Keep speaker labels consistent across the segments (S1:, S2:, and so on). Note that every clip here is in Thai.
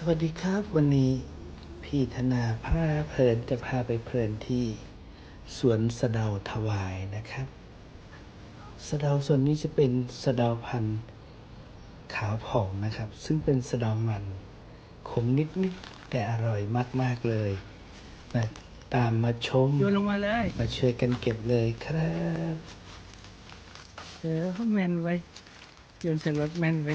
S1: สวัสดีครับวันนี้พี่ธนาพาเพลินจะพาไปเพลินที่สวนสะเดาถวายนะครับ สะเดาส่วนนี้จะเป็นสะเดาพันธุ์ขาวผ่องนะครับ ซึ่งเป็นสะเดามันขมนิดๆแต่อร่อยมากๆเลยมาตามมาชม
S2: โยนลงมาเลย
S1: มาช่วยกันเก็บเลยครับ
S2: เออเขาแมนไว้โยนใส่รถแมนไว้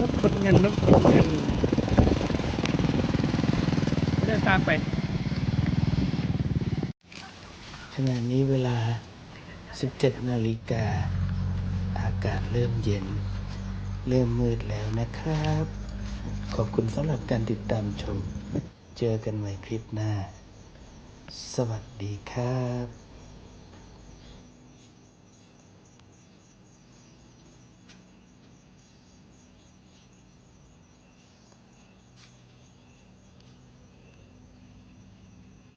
S2: รถขนเงินรถขนเงินเดินทางไป
S1: ขณะนี้เวลา 17 นาฬิกา อากาศเริ่มเย็น เริ่มมืดแล้วนะครับ ขอบคุณสำหรับการติดตามชม เจอกันใหม่คลิปหน้า สวัสดีครับ